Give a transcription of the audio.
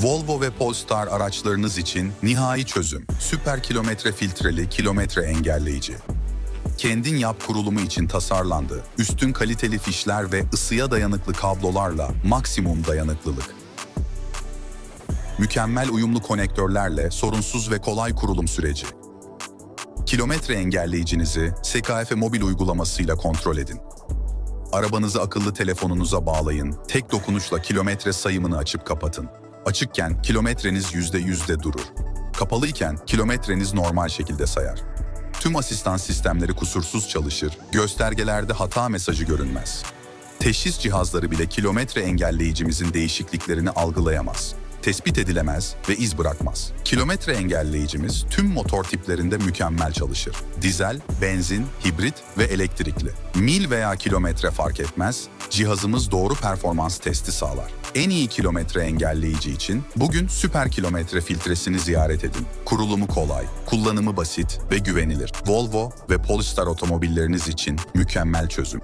Volvo ve Polestar araçlarınız için nihai çözüm. Süper kilometre filtreli kilometre engelleyici. Kendin yap kurulumu için tasarlandı. Üstün kaliteli fişler ve ısıya dayanıklı kablolarla maksimum dayanıklılık. Mükemmel uyumlu konektörlerle sorunsuz ve kolay kurulum süreci. Kilometre engelleyicinizi SKF mobil uygulamasıyla kontrol edin. Arabanızı akıllı telefonunuza bağlayın, tek dokunuşla kilometre sayımını açıp kapatın. Açıkken kilometreniz yüzde yüzde durur. Kapalıyken kilometreniz normal şekilde sayar. Tüm asistan sistemleri kusursuz çalışır, göstergelerde hata mesajı görünmez. Teşhis cihazları bile kilometre engelleyicimizin değişikliklerini algılayamaz. Tespit edilemez ve iz bırakmaz. Kilometre engelleyicimiz tüm motor tiplerinde mükemmel çalışır. Dizel, benzin, hibrit ve elektrikli. Mil veya kilometre fark etmez, cihazımız doğru performans testi sağlar. En iyi kilometre engelleyici için bugün süper kilometre filtresini ziyaret edin. Kurulumu kolay, kullanımı basit ve güvenilir. Volvo ve Polestar otomobilleriniz için mükemmel çözüm.